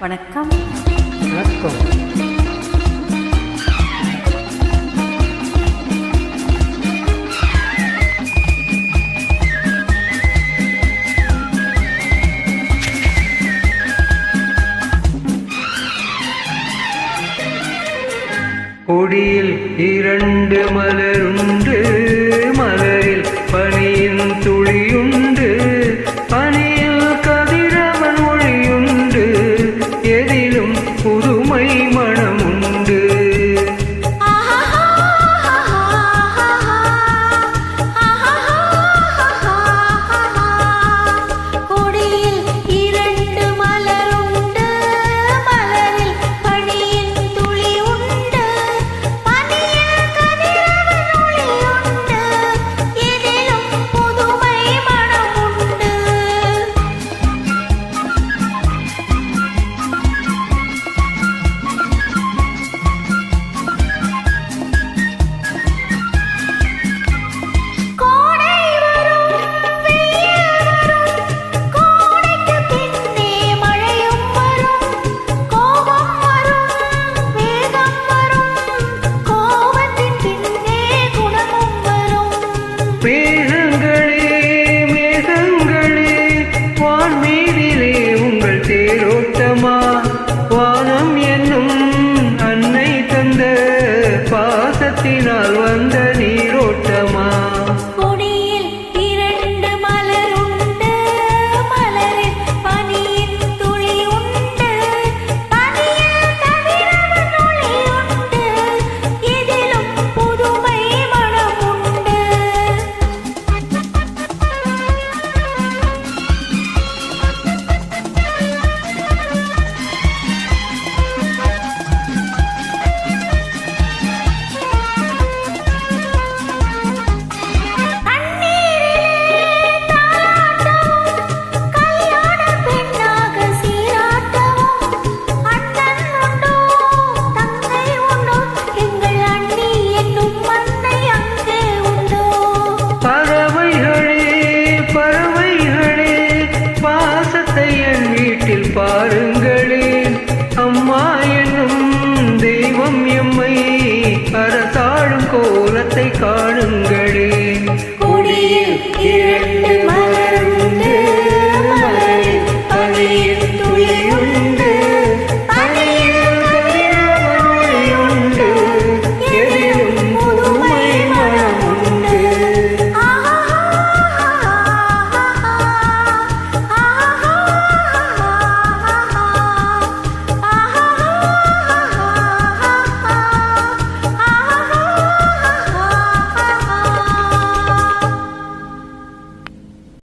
வணக்கம். வணக்கம். கொடியில் இரண்டு மலருண்டு மேகங்களே மேகங்களே வான்மீதிலே உங்கள் தேரோட்டமா? வானம் என்னும் அன்னை தந்த பாசத்தினால் வந்த பரதாழும் கோலத்தை காணுங்களே. கொடியில் இரண்டு